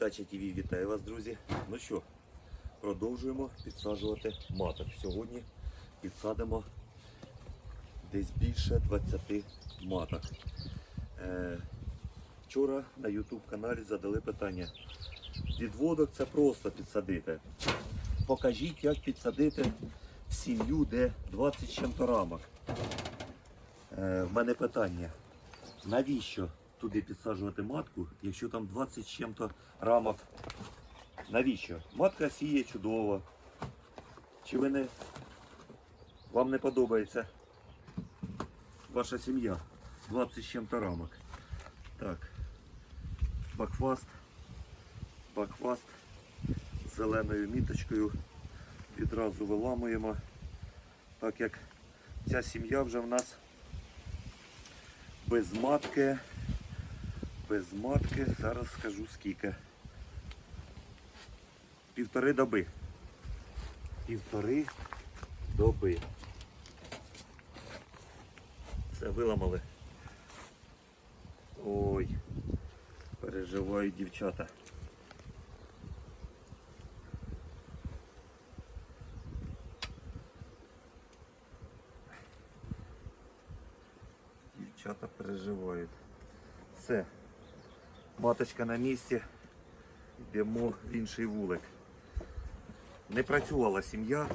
Дача ТВ вітаю вас, друзі. Ну що, продовжуємо підсаджувати маток. Сьогодні підсадимо десь більше 20 маток. Е, вчора на YouTube каналі задали питання. Відводок це просто підсадити. Покажіть, як підсадити в сім'ю, де 20 з. Е, в мене питання. Навіщо туди підсаджувати матку, якщо там 20 з чим-то рамок? Навіщо? Матка сіє чудово. Чи ви не... вам не подобається ваша сім'я? 20 з чим-то рамок. Так. Бакфаст. Бакфаст з зеленою міточкою. Відразу виламуємо. Так як ця сім'я вже в нас без матки. Без матки. Зараз скажу скільки. Півтори доби. Півтори доби. Це виламали. Ой, переживають дівчата. Дівчата переживають. Все. Маточка на місці. Йдемо в інший вулик. Не працювала сім'я.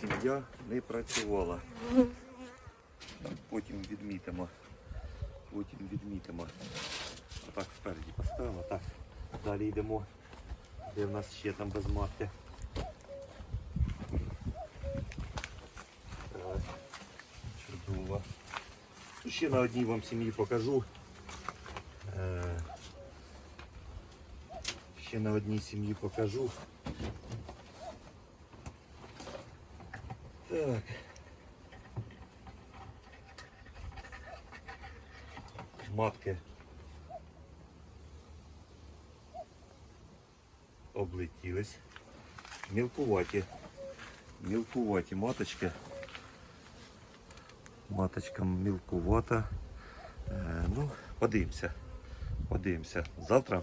Сім'я не працювала. Потім відмітимо. Потім відмітимо. Отак спереді поставила. Так. Далі йдемо. Де в нас ще там без матки. Так. Ще на одній вам сім'ї покажу. Ще на одній сім'ї покажу. Так. Матки облетілись. Мілкуваті. Мілкуваті маточки. Маточка мілкувата. Е, ну, подивимося. Подивимося. Завтра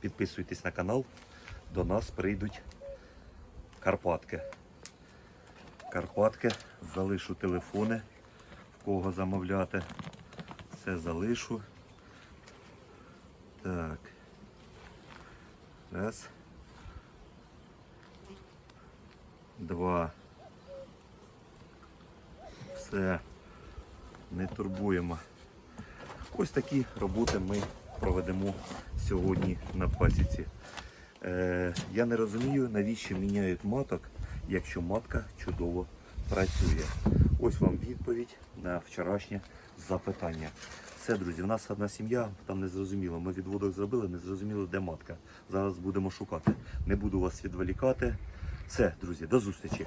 підписуйтесь на канал. До нас прийдуть Карпатки. Карпатки. Залишу телефони, в кого замовляти. Все залишу. Так. Раз. Два. Все. Не турбуємо. Ось такі роботи ми проведемо сьогодні на пасіці. Е, я не розумію, навіщо міняють маток, якщо матка чудово працює. Ось вам відповідь на вчорашнє запитання. Все, друзі, в нас одна сім'я, там не зрозуміло. Ми відводок зробили, не зрозуміло, де матка. Зараз будемо шукати. Не буду вас відволікати. Все, друзі, до зустрічі.